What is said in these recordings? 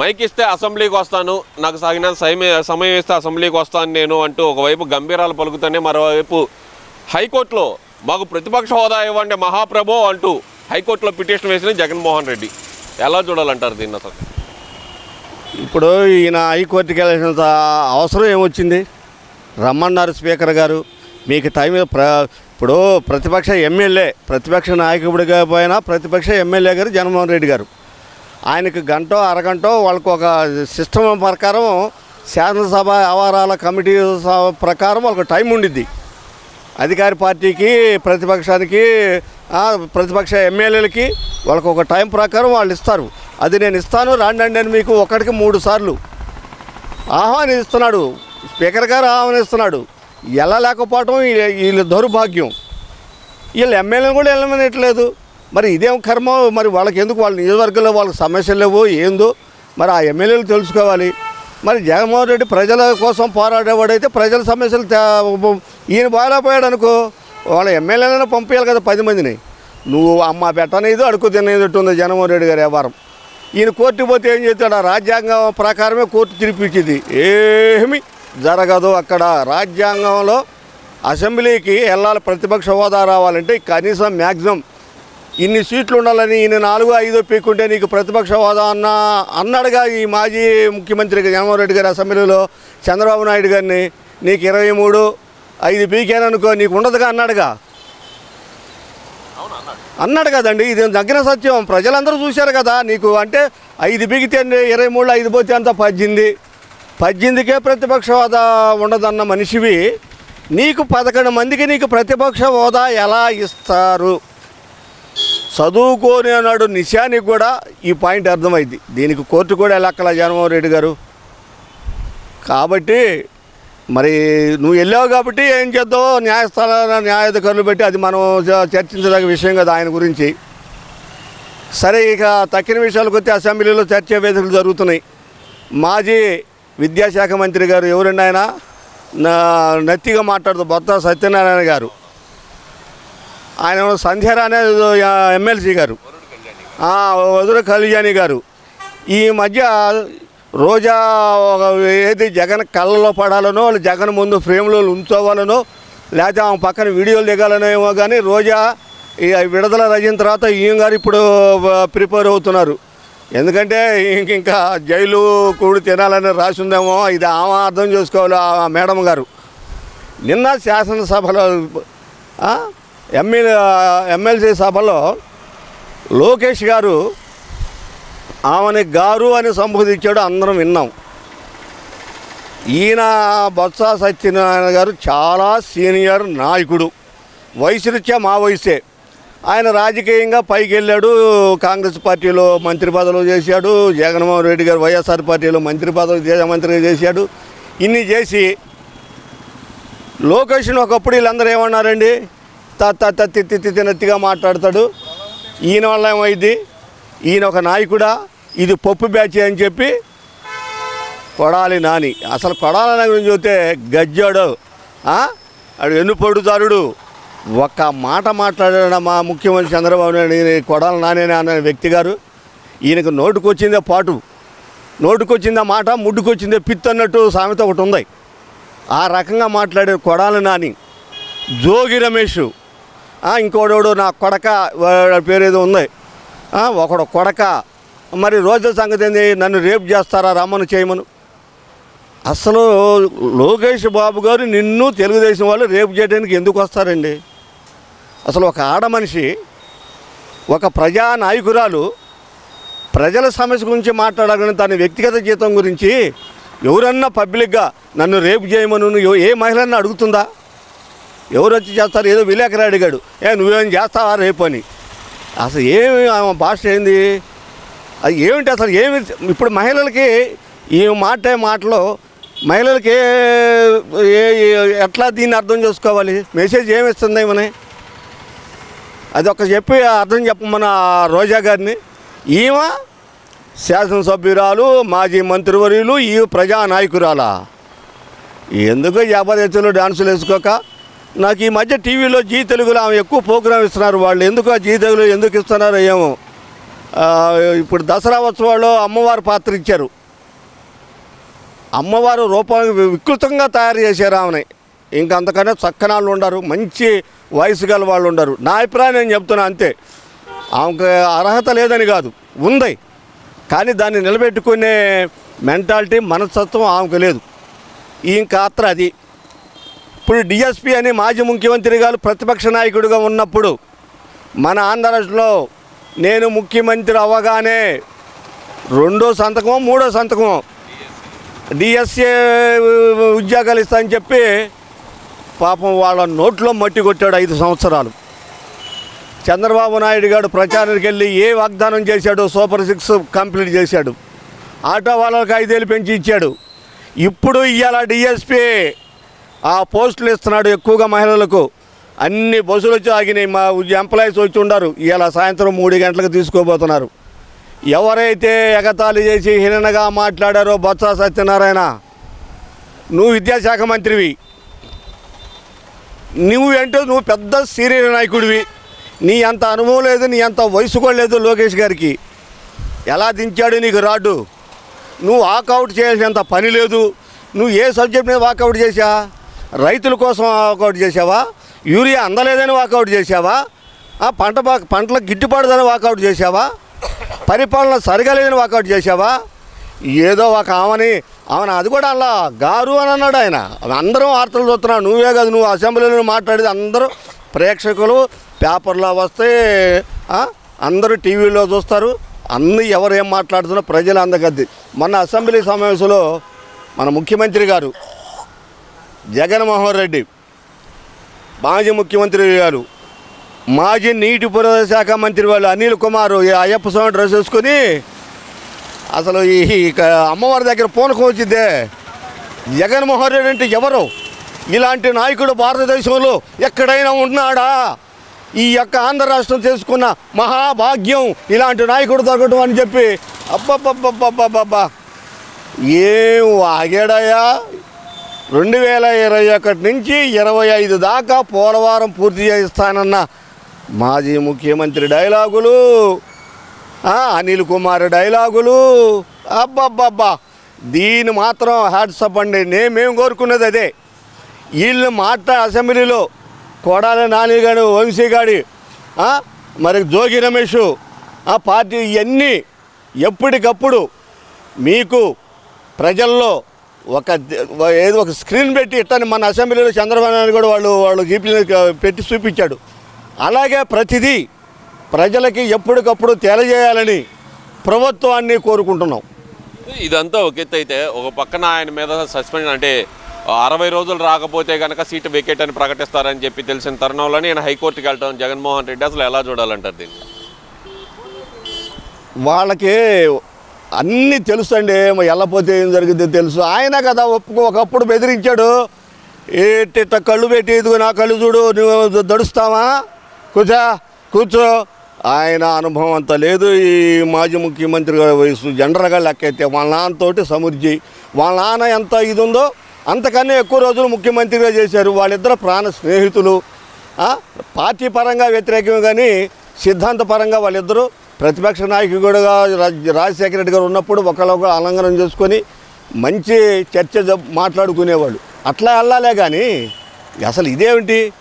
Mic ఇస్తే అసెంబ్లీకి వస్తాను. నాకు సాగిన సమయం సమయం ఇస్తే అసెంబ్లీకి వస్తాను నేను అంటూ ఒకవైపు గంభీరాలు పలుకుతూనే మరోవైపు హైకోర్టులో మాకు ప్రతిపక్ష హోదా ఇవ్వండి మహాప్రభో అంటూ హైకోర్టులో పిటిషన్ వేసిన జగన్మోహన్ రెడ్డి. ఎలా చూడాలంటారు దీన్ని అసలు? ఇప్పుడు ఈయన హైకోర్టుకి వెళ్ళాల్సినంత అవసరం ఏమొచ్చింది? రమ్మన్నారు స్పీకర్ గారు. మీకు టైం ప్ర ఇప్పుడు ప్రతిపక్ష ఎమ్మెల్యే ప్రతిపక్ష నాయకుడిగా పోయినా ప్రతిపక్ష ఎమ్మెల్యే గారు జగన్మోహన్ రెడ్డి గారు. ఆయనకు గంటో అరగంట వాళ్ళకు ఒక సిస్టమ్ ప్రకారం శాసనసభ వ్యవహారాల కమిటీ ప్రకారం వాళ్ళకు టైం ఉండిద్ది. అధికార పార్టీకి ప్రతిపక్షానికి ప్రతిపక్ష ఎమ్మెల్యేలకి వాళ్ళకు ఒక టైం ప్రకారం వాళ్ళు ఇస్తారు. అది నేను ఇస్తాను రాండి అని మీకు ఒకటికి మూడు సార్లు ఆహ్వానిస్తున్నాడు. స్పీకర్ గారు ఆహ్వానిస్తున్నాడు. ఎలా లేకపోవటం వీళ్ళ దౌర్భాగ్యం. వీళ్ళు ఎమ్మెల్యేలు కూడా వెళ్ళమనట్లేదు. మరి ఇదేం కర్మ? మరి వాళ్ళకి ఎందుకు వాళ్ళ నియోజకవర్గంలో వాళ్ళకి సమస్యలు లేవు ఏందో? మరి ఆ ఎమ్మెల్యేలు తెలుసుకోవాలి. మరి జగన్మోహన్ రెడ్డి ప్రజల కోసం పోరాడేవాడైతే ప్రజల సమస్యలు ఈయన బాగాలేకపోయాడు అనుకో. వాళ్ళ ఎమ్మెల్యేలను పంపించాలి కదా పది మందిని. నువ్వు అమ్మ పెట్టనేది అడుగు తినేది ఉంది జగన్మోహన్ రెడ్డి గారి వ్యవహారం. ఈయన కోర్టు పోతే ఏం చేస్తాడు? ఆ రాజ్యాంగం ప్రకారమే కోర్టు తిరిపించింది ఏమి జరగదు అక్కడ. రాజ్యాంగంలో అసెంబ్లీకి వెళ్ళాలి ప్రతిపక్ష హోదా రావాలంటే కనీసం మ్యాక్సిమం ఇన్ని సీట్లు ఉండాలని ఈయన నాలుగు ఐదో పీక్కుంటే నీకు ప్రతిపక్ష హోదా అన్న అన్నాడుగా ఈ మాజీ ముఖ్యమంత్రి జగన్మోహన్ రెడ్డి గారి అసెంబ్లీలో చంద్రబాబు నాయుడు గారిని. నీకు ఇరవై మూడు ఐదు పీకేననుకో నీకు ఉండదుగా అన్నాడుగా? అన్నాడు కదండి ఇది దగ్గర సత్యం. ప్రజలందరూ చూశారు కదా నీకు అంటే ఐదు పీకితే ఇరవై మూడు ఐదు పోతే అంత పద్దెనిమిది. పద్దెనిమిదికే ప్రతిపక్ష హోదా ఉండదన్న మనిషివి. నీకు పదకొండు మందికి నీకు ప్రతిపక్ష హోదా ఎలా ఇస్తారు? చదువుకోని అన్నాడు నిశానికి కూడా ఈ పాయింట్ అర్థమైంది. దీనికి కోర్టు కూడా వెళ్ళక్కల జగన్మోహన్ రెడ్డి గారు? కాబట్టి మరి నువ్వు వెళ్ళావు కాబట్టి ఏం చేద్దావు? న్యాయస్థాన న్యాయాధికారులు పెట్టి అది మనం చర్చించదగ్గ విషయం కదా ఆయన గురించి. సరే ఇక తక్కిన విషయాలకు వస్తే అసెంబ్లీలో చర్చా వేదికలు జరుగుతున్నాయి. మాజీ విద్యాశాఖ మంత్రి గారు ఎవరండి ఆయన? నత్తిగా మాట్లాడుతూ బొత్త సత్యనారాయణ గారు. ఆయన ఎవరో సంధ్యారాణి ఎమ్మెల్సీ గారు. వదురు కళ్యాణి గారు. ఈ మధ్య రోజా ఏది జగన్ కళ్ళలో పడాలనో జగన్ ముందు ఫ్రేమ్లో ఉంచోవాలనో లేకపోతే ఆమె పక్కన వీడియోలు దిగాలనో ఏమో కానీ రోజా ఈ విడుదల రచిన తర్వాత ఈయన గారు ఇప్పుడు ప్రిపేర్ అవుతున్నారు. ఎందుకంటే ఇంక ఇంకా జైలు కూడి తినాలని రాసి ఉందేమో ఇది ఆమె అర్థం చేసుకోవాలి ఆ మేడం గారు. నిన్న శాసనసభలో ఎమ్మెల్యే ఎమ్మెల్సీ సభలో లోకేష్ గారు ఆమెని గారు అని సంబోధించాడు అందరం విన్నాం. ఈయన బొత్స సత్యనారాయణ గారు చాలా సీనియర్ నాయకుడు. వయసురీత్యా మా వయసే. ఆయన రాజకీయంగా పైకి వెళ్ళాడు కాంగ్రెస్ పార్టీలో మంత్రి పదవులు చేశాడు జగన్మోహన్ రెడ్డి గారు వైఎస్ఆర్ పార్టీలో మంత్రి పదవి చే- మంత్రిగా చేశాడు. ఇన్ని చేసి లోకేష్ని ఒకప్పుడు వీళ్ళందరూ ఏమన్నారండి? తత్త తిత్తి తిత్తి తినత్తిగా మాట్లాడతాడు. ఈయన వల్ల ఏమైంది? ఈయన ఒక నాయకుడా? ఇది పప్పు బ్యాచ్ అని చెప్పి కొడాలి నాని. అసలు కొడాలి నాని గురించి చూస్తే గజ్జాడు. అడు ఆడు ఎన్నుపొడుదారుడు ఒక్క మాట మాట్లాడాడు మా ముఖ్యమంత్రి చంద్రబాబు నాయుడు? కొడాలి నాని అనే వ్యక్తి గారు. ఈయనకు నోటుకొచ్చిందే పాటు. నోటుకొచ్చిందే మాట ముడ్డుకొచ్చిందే పిత్ అన్నట్టు సామెత ఒకటి ఉంది. ఆ రకంగా మాట్లాడే కొడాలి నాని. జోగి రమేష్ ఇంకోడోడు నా కొడక పేరు ఏదో ఉంది. ఒకడు కొడక. మరి రోజు సంగతి ఏంది? నన్ను రేపు చేస్తారా? రమ్మను చేయమను. అసలు లోకేష్ బాబు గారు నిన్ను తెలుగుదేశం వాళ్ళు రేపు చేయడానికి ఎందుకు వస్తారండి? అసలు ఒక ఆడ మనిషి ఒక ప్రజా నాయకురాలు ప్రజల సమస్య గురించి మాట్లాడాలని తన వ్యక్తిగత జీతం గురించి ఎవరన్నా పబ్లిక్గా నన్ను రేపు చేయమను నువ్వు ఏ మహిళను అడుగుతుందా? ఎవరు వచ్చి చేస్తారు? ఏదో విలేకరు అడిగాడు. ఏ నువ్వేం చేస్తావా రేపు అని. అసలు ఏమి ఆమె భాష ఏంది? అది ఏమిటి అసలు ఏమి? ఇప్పుడు మహిళలకి ఈ మాట మాటలో మహిళలకి ఏ ఎట్లా దీన్ని అర్థం చేసుకోవాలి? మెసేజ్ ఏమి ఇస్తుంది ఏమని? అది ఒక చెప్పి అర్థం చెప్పమన్న రోజా గారిని. ఈమె శాసనసభ్యురాలు మాజీ మంత్రివర్యులు ఈ ప్రజా నాయకురాలా ఎందుకు యాభైలో డాన్సులు వేసుకోక? నాకు ఈ మధ్య టీవీలో జీ తెలుగులో ఆమె ఎక్కువ ప్రోగ్రామ్ ఇస్తున్నారు వాళ్ళు. ఎందుకు ఆ జీ తెలుగులో ఎందుకు ఇస్తున్నారో ఏమో. ఇప్పుడు దసరా ఉత్సవాల్లో అమ్మవారు పాత్ర ఇచ్చారు. అమ్మవారు రూపం వికృతంగా తయారు చేశారు ఆమెని. ఇంకా అంతకన్నా చక్కనాళ్ళు ఉండరు మంచి వయసు గల వాళ్ళు ఉండరు. నా అభిప్రాయం నేను చెప్తున్నా అంతే. ఆమెకు అర్హత లేదని కాదు ఉంది. కానీ దాన్ని నిలబెట్టుకునే మెంటాలిటీ మనస్తత్వం ఆమెకు లేదు. ఇంకా అత్ర అది. ఇప్పుడు డిఎస్పి అని మాజీ ముఖ్యమంత్రి గారు ప్రతిపక్ష నాయకుడిగా ఉన్నప్పుడు మన ఆంధ్రప్రదేశ్లో నేను ముఖ్యమంత్రి అవ్వగానే రెండో సంతకమో మూడో సంతకమో డిఎస్ఏ ఉద్యోగాలు ఇస్తా అని చెప్పి పాపం వాళ్ళ నోట్లో మట్టి కొట్టాడు ఐదు సంవత్సరాలు. చంద్రబాబు నాయుడు గారు ప్రచారానికి వెళ్ళి ఏ వాగ్దానం చేశాడో సూపర్ సిక్స్ కంప్లీట్ చేశాడు. ఆటో వాళ్ళకి ఐదేళ్ళు పెంచి ఇచ్చాడు. ఇప్పుడు ఇవాళ డిఎస్పీ ఆ పోస్టులు ఇస్తున్నాడు ఎక్కువగా మహిళలకు. అన్ని బస్సులు వచ్చి ఆగినాయి. మా ఎంప్లాయీస్ వచ్చి ఉండరు. ఇలా సాయంత్రం మూడు గంటలకు తీసుకోబోతున్నారు ఎవరైతే ఎగతాళి చేసి హీనగా మాట్లాడారో బొత్స సత్యనారాయణ నువ్వు విద్యాశాఖ మంత్రివి. నువ్వేంటో నువ్వు పెద్ద సీనియర్ నాయకుడివి. నీ అంత అనుభవం లేదు నీ అంత వయసు కూడా లేదు లోకేష్ గారికి. ఎలా దించాడు నీకు రాడు నువ్వు వాకౌట్ చేయాల్సినంత పని లేదు. నువ్వు ఏ సబ్జెక్ట్ మీద వాకౌట్ చేశా? రైతుల కోసం వాకౌట్ చేసావా యూరియా అందలేదని వాకౌట్ చేసావా ఆ పంట బా పంటలకు గిట్టుబాటుదని వాకౌట్ చేసావా పరిపాలన సరిగా లేదని వాకౌట్ చేసావా ఏదో ఒక ఆమెని ఆమెను అది కూడా అలా గారు అని అన్నాడు ఆయన. అందరం వార్తలు చూస్తున్నావు నువ్వే కదా నువ్వు అసెంబ్లీలో మాట్లాడేది అందరూ ప్రేక్షకులు. పేపర్లో వస్తే అందరూ టీవీలో చూస్తారు. అన్ని ఎవరు ఏం మాట్లాడుతున్నారో ప్రజలు అందగద్ది మన అసెంబ్లీ సమావేశంలో మన ముఖ్యమంత్రి గారు జగన్మోహన్ రెడ్డి మాజీ ముఖ్యమంత్రి గారు మాజీ నీటిపారుదల శాఖ మంత్రి వాళ్ళు అనిల్ కుమార్ ఈ అయ్యప్ప స్వామి డ్రెస్ వేసుకొని అసలు ఈ అమ్మవారి దగ్గర పూనకం వచ్చిందే. జగన్మోహన్ రెడ్డి అంటే ఎవరు? ఇలాంటి నాయకుడు భారతదేశంలో ఎక్కడైనా ఉన్నాడా? ఈ యొక్క ఆంధ్ర రాష్ట్రం చేసుకున్న మహాభాగ్యం ఇలాంటి నాయకుడు దొరకటం అని చెప్పి అబ్బబ్బబ్బబ్బబ్బబ్బా ఏం ఆగాడయా రెండు వేల ఇరవై ఒకటి నుంచి ఇరవై ఐదు దాకా పోలవరం పూర్తి చేస్తానన్న మాజీ ముఖ్యమంత్రి డైలాగులు అనిల్ కుమార్ డైలాగులు. అబ్బబ్బబ్బా దీన్ని మాత్రం హ్యాట్సప్ అండి. మేము కోరుకున్నది అదే. వీళ్ళు మాట అసెంబ్లీలో కొడాల నానిగాడు వంశీగాడి మరి జోగి రమేష్ ఆ పార్టీ ఇవన్నీ ఎప్పటికప్పుడు మీకు ప్రజల్లో ఒక ఏదో ఒక స్క్రీన్ పెట్టి ఇట్టని మన అసెంబ్లీలో చంద్రబాబు నాయుడు కూడా వాళ్ళు వాళ్ళు జీపీ పెట్టి చూపించాడు. అలాగే ప్రతిదీ ప్రజలకి ఎప్పటికప్పుడు తెలియజేయాలని ప్రభుత్వాన్ని కోరుకుంటున్నాం. ఇదంతా ఒక ఎత్తు అయితే ఒక పక్కన ఆయన మీద సస్పెండ్ అంటే అరవై రోజులు రాకపోతే కనుక సీటు వెకేట్ అని ప్రకటిస్తారని చెప్పి తెలిసిన తరుణంలోనే ఆయన హైకోర్టుకి వెళ్ళటం జగన్మోహన్ రెడ్డి అసలు ఎలా చూడాలంటారు దీన్ని? వాళ్ళకి అన్నీ తెలుసు అండి. వెళ్ళపోతే ఏం జరిగిందో తెలుసు. ఆయన కదా ఒప్పుకో ఒకప్పుడు బెదిరించాడు. ఏటిట్ట కళ్ళు పెట్టి ఇదిగో నా కళ్ళు చూడు నువ్వు దడుస్తావా? కూర్చో కూర్చో. ఆయన అనుభవం అంత లేదు. ఈ మాజీ ముఖ్యమంత్రి గారి వయసు జనరల్గా లెక్కైతే వాళ్ళ నాన్నతోటి సమృద్ధి. వాళ్ళ నాన్న ఎంత ఇది ఉందో అంతకన్నా ఎక్కువ రోజులు ముఖ్యమంత్రిగా చేశారు. వాళ్ళిద్దరు ప్రాణ స్నేహితులు. పార్టీ పరంగా వ్యతిరేకం కానీ సిద్ధాంతపరంగా వాళ్ళిద్దరూ ప్రతిపక్ష నాయకుడుగా రాజశేఖర రెడ్డి గారు ఉన్నప్పుడు ఒకళ్ళొకరు అలంకరణ చేసుకొని మంచి చర్చ మాట్లాడుకునేవాడు మాట్లాడుకునేవాళ్ళు. అట్లా వెళ్ళాలే కానీ అసలు ఇదేమిటి?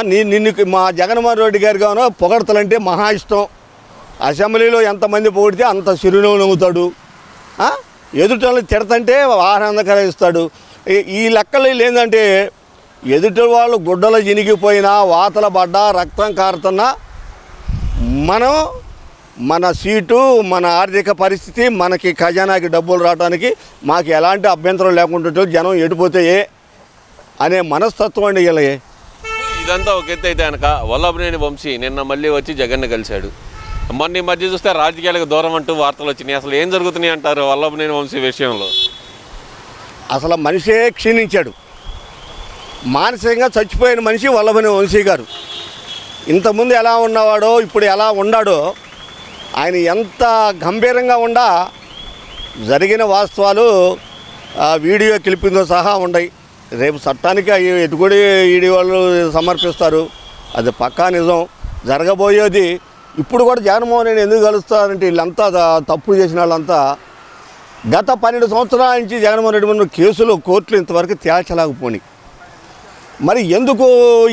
నీ నిన్ను మా జగన్మోహన్ రెడ్డి గారు గాను పొగడతలంటే మహా ఇష్టం. అసెంబ్లీలో ఎంతమంది పొగిడితే అంత చిరునవ్వు నవ్వుతాడు. ఆ? ఎదుటి వాళ్ళని తిడతంటే ఆనందకరిస్తాడు ఈ- ఈ లెక్కలు ఏంటంటే ఎదుటి వాళ్ళు గుడ్డలు చినిగిపోయినా వాతల పడ్డా రక్తం కారుతున్నా మనం మన సీటు మన ఆర్థిక పరిస్థితి మనకి ఖజానాకి డబ్బులు రావడానికి మాకు ఎలాంటి అభ్యంతరం లేకుండా జనం ఎడిపోతే ఏ అనే మనస్తత్వం అండి వీళ్ళకి. ఇదంతా ఒక ఎత్తు అయితే కనుక వల్లభనేని వంశీ నిన్న మళ్ళీ వచ్చి జగన్ కలిశాడు. మొన్న ఈ మధ్య చూస్తే రాజకీయాలకు దూరం అంటూ వార్తలు వచ్చినాయి. అసలు ఏం జరుగుతున్నాయి అంటారు వల్లభనేని వంశీ విషయంలో? అసలు మనిషే క్షీణించాడు. మానసికంగా చచ్చిపోయిన మనిషి వల్లభని వంశీ గారు. ఇంతకుముందు ఎలా ఉన్నవాడో ఇప్పుడు ఎలా ఉన్నాడో ఆయన ఎంత గంభీరంగా ఉండా జరిగిన వాస్తవాలు వీడియో క్లిప్పింగ్తో సహా ఉండయి. రేపు చట్టానికి అవి ఎటుకుడి ఈడీ వాళ్ళు సమర్పిస్తారు? అది పక్కా నిజం. జరగబోయేది ఇప్పుడు కూడా జగన్మోహన్ రెడ్డి ఎందుకు కలుస్తారంటే వీళ్ళంతా తప్పులు చేసిన వాళ్ళంతా గత పన్నెండు సంవత్సరాల నుంచి జగన్మోహన్ రెడ్డి మీద కేసులు కోర్టులు ఇంతవరకు తేల్చలేకపోయి మరి ఎందుకు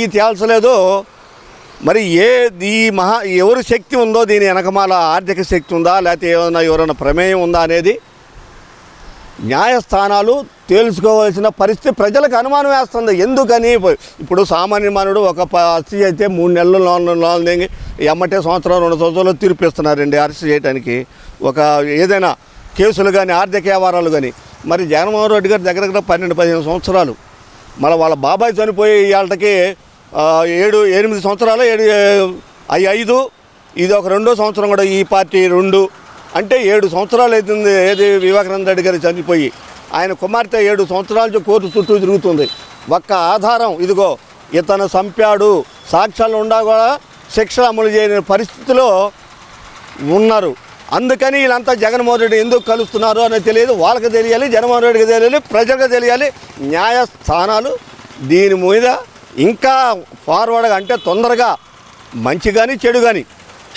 ఈ తేల్చలేదో మరి ఏ ఈ మహా ఎవరి శక్తి ఉందో దీని వెనకమాల ఆర్థిక శక్తి ఉందా? లేకపోతే ఏమైనా ఎవరైనా ప్రమేయం ఉందా అనేది న్యాయస్థానాలు తేల్చుకోవాల్సిన పరిస్థితి ప్రజలకు అనుమానం వేస్తుంది. ఎందుకని? ఇప్పుడు సామాన్య మానవుడు ఒక ప- అరెస్ట్ అయితే మూడు నెలలు నాలుగు నాలుగు ఎమ్మటే సంవత్సరం రెండు సంవత్సరాలు తీర్పిస్తున్నారండి అరెస్ట్ చేయడానికి ఒక ఏదైనా కేసులు కానీ ఆర్థిక వ్యవహారాలు కానీ మరి జగన్మోహన్ రెడ్డి గారి దగ్గర దగ్గర పన్నెండు పదిహేను సంవత్సరాలు. మళ్ళీ వాళ్ళ బాబాయ్ చనిపోయి వాళ్ళకి ఏడు ఎనిమిది సంవత్సరాలు ఏడు అవి ఐదు ఇది ఒక రెండో సంవత్సరం కూడా ఈ పార్టీ రెండు. అంటే ఏడు సంవత్సరాలు అవుతుంది ఏది వివేకానంద రెడ్డి గారు చనిపోయి. ఆయన కుమార్తె ఏడు సంవత్సరాల కోర్టు చుట్టూ తిరుగుతుంది. ఒక్క ఆధారం ఇదిగో ఇతను చంపాడు. సాక్ష్యాలు ఉండా కూడా శిక్ష అమలు చేయని పరిస్థితిలో ఉన్నారు. అందుకని వీళ్ళంతా జగన్మోహన్ రెడ్డి ఎందుకు కలుస్తున్నారు అనేది తెలియదు. వాళ్ళకి తెలియాలి జగన్మోహన్ రెడ్డికి తెలియాలి ప్రజలకు తెలియాలి. న్యాయస్థానాలు దీని మీద ఇంకా ఫార్వర్డ్గా అంటే తొందరగా మంచి కానీ చెడు కానీ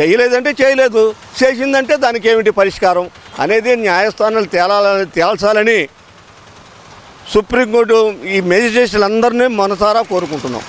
చేయలేదంటే చేయలేదు. చేసిందంటే దానికి ఏమిటి పరిష్కారం? అనేది న్యాయస్థానాలు తేలాలని తేల్చాలని సుప్రీంకోర్టు ఈ మెజిస్ట్రేషన్లు మనసారా కోరుకుంటున్నాం.